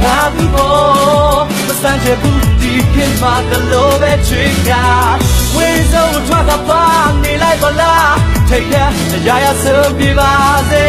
me my own shallow yeah မလာပါတဲ့တော့အမောတီဖို့တော့မထမ်းနဲ့မိမ့်မတမရှာငါဘူးပေါ်မစမ်းချဘူးဒီခင်မှာတလို့ပဲချွေကဝေးစုံထွက်တာပါနေလိုက်ပါလား Take care ရရစပြပါစေ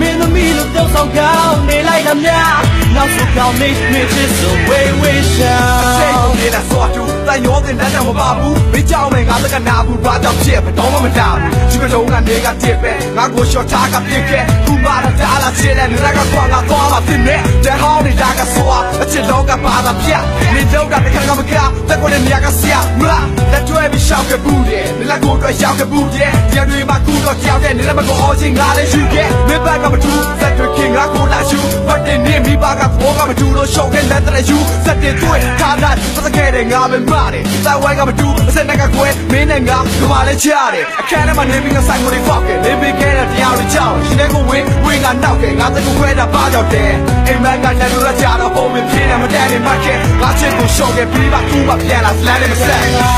မင်းသမီးလို့တောက်ဆောင်ကောင်းနေလိုက်လားများနောက်ဆုံးကောင်းနေမြစ်ချစ်ဆိုဝေးဝေးရှာစိတ်ကိုနေတာဆိုအတူ တန်ရောတဲ့တန်းတောင်မပါဘူးမင်းကြောက်မယ်ငါသက်ကနာဘူးဘာကြောင့်ဖြစ်မတော်မမတာဘူးဒီကလုံးကနေကတစ်ပဲငါကို short ထားကပြစ်ခဲ့ခုမှတော့တားလာချစ်တဲ့လူကကွာငါသွားမှာဖြစ်နေတဲ့ဟောင်းနေတာကဆိုအချစ်တော့ကပါတာပြမင်းတို့ကတခါကမကတက်ကိုနေမြကဆရာမလားလက်တွဲပြီး ရှောက်ကဘူးတယ်နေလက်ကိုတော့ရောက်ကဘူးတယ်ဒီတွေမှာကူတော့ကြောက်တဲ့နေလက်မကိုအော်ချင်းငါလည်းယူခဲ့မင်းဘက်ကမတူစက်တွေခင်ငါကိုလာယူပတ်တဲ့နေမိဘကဘောကမတူလို့ရှောက်တဲ့လက်တဲ့ယူစက်တွေတွေ့ထားတာပတ်ခဲ့တဲ့ငါပဲမာတယ်စဝိုင်းကမတူအစက်နဲ့ကကွဲမင်းနဲ့ငါကမလည်းချတယ်အခန်းထဲမှာနေပြီးငါဆိုင်ကိုလေးဖောက်ခဲ့နေပြီးခဲ့တဲ့တရားတွေကြောက်ရှင်တဲ့ကိုဝင်းဝင်းကနောက်ခဲ့ငါတကူခွဲတာပါကြောက်တယ်အိမ်မက်ကလည်းလူရကြတော့ပုံမပြင်းတယ်မတန်နေမှခဲ့ငါချစ်ကိုရှော့ခဲ့ပြီးပါကူပါပြန်လာလမ်းနဲ့မဆက်လာ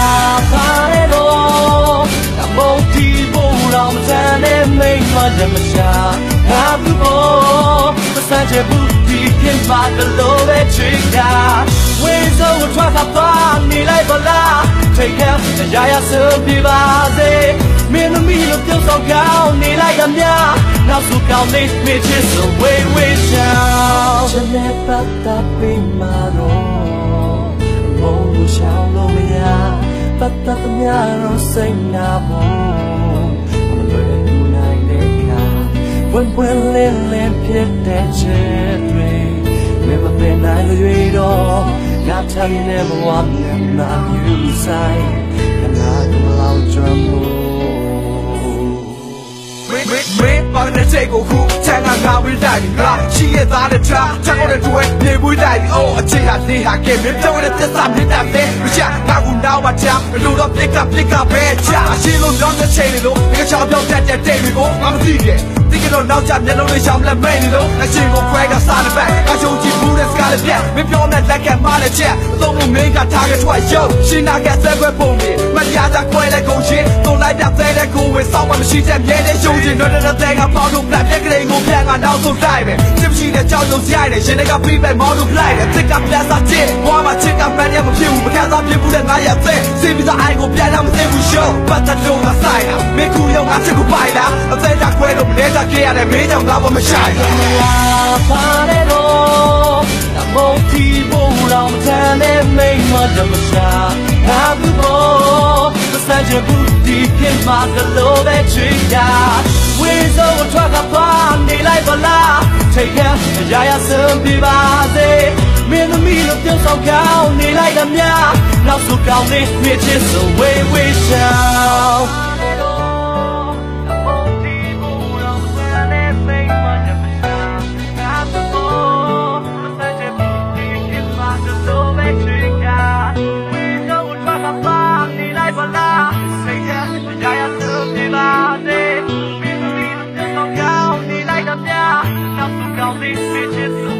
ပါတဲ့တော့အမောတီဖို့တော့မထမ်းနဲ့မိမ့်မတမရှာငါဘူးပေါ်မစမ်းချဘူးဒီခင်မှာတလို့ပဲချွေကဝေးစုံထွက်တာပါနေလိုက်ပါလား Take care ရရစပြပါစေမင်းသမီးလို့ပြုံးဆောင်ကောင်းနေလိုက်ရမြနောက်ဆုံးကောင်းနေမြစ်ချစ်ဆိုဝေးဝေးရှောင်းချင်တဲ့ပတ်သက်ပြီးမှာတော့ မျှတော့စိတ်နာဖို့မလွယ်ဘူးနိုင်တဲ့ခါဝင်ဝင်လင်းလင်းဖြစ်တဲ့ချစ်တွေမမပင်နိုင်လို့ရတော့ငါထမ်းနေမဝမ်းနဲ့နာယူဆိုင်ခနာကမလောက်ကြမို့ မင်းမင်းမင်းပါတဲ့စိတ်ကိုခုချမ်းကငါဝိတိုက်ပြီငါရှိရသားတဲ့ထားချောက်တဲ့တွေ့နေဝိတိုက်ပြီအိုးအချစ်ဟာနေဟာကဲမင်းပြောတဲ့သစ္စာမြင့်တဲ့တဲ့မချငါကူနောက်မှချဘလို့တော့ပစ်ကပစ်ကပဲချအရှိလုံးကြောင်းတဲ့ချိန်လို့ဒီကချောင်းပြောင်းတတ်တဲ့တဲ့တွေကိုငါမသိခဲ့ဒီ ကတော့နောက်ကျမျက်လုံးလေးရှောင်းလက်မဲ့နေလို့အရှိကိုခွဲကစားတဲ့ဘက်အရှုံးကြည့်ဘူးတဲ့စကားလေးပြမင်းပြောတဲ့လက်ကမှလည်းချက်အသုံးလို့မင်းကထားခဲ့ထွက်ရုပ်ရှင်းနာကဆက်ပဲပုံပြီးမတရားတာခွဲတဲ့ကုန်ရှင်းသုံးလိုက်တဲ့သေးတဲ့ကိုဝေစောင်းမှမရှိတဲ့မြဲတဲ့ရှုံးချင်တော့တဲ့တဲ့ကပေါင်းလို့ပြတ်တဲ့ကလေးကိုပြန်ကနောက်ဆုံးတိုက်ပဲချစ်မရှိတဲ့ကြောက်ရွံ့စရိုက်တယ်ရှင်တွေကပြီးပဲမောင်းလို့လိုက်တယ်တစ်ကပြန်စားချစ်ဘွားမှာချစ်ကမှန်ရမဖြစ်ဘူးမခံစားဖြစ်ဘူးတဲ့ငါရဲ့သက်စေပြီးသားအိုင်ကိုပြန်လာမသိဘူးရှုံးပတ်သက်လို့ငါဆိုင်တာမင်းကူရောက်ငါချစ်ကိုပိုင်လာအသေးတာခွဲလို့မလဲတာခဲ့ရတယ်မင်းကြောင့်ငါဘာမဆိုင်ဘူးလာပါတဲ့တော့အမောတီဖို့တော့မထမ်းနဲ့မိမ့်မတမရှာငါဘူးပေါ်မစမ်းချဘူးဒီခင်မှာကလို့ပဲချွေတာဝေးစုံထွက်ကပါနေလိုက်ပါလား Take care ရရစံပြပါစေမင်းသမီးလို့ပြုံးဆောင်ကောင်းနေလိုက်သမျှနောက်ဆုံးကောင်းနေမြစ်ချစ်ဆိုဝေးဝေးရှောင်း all these bitches.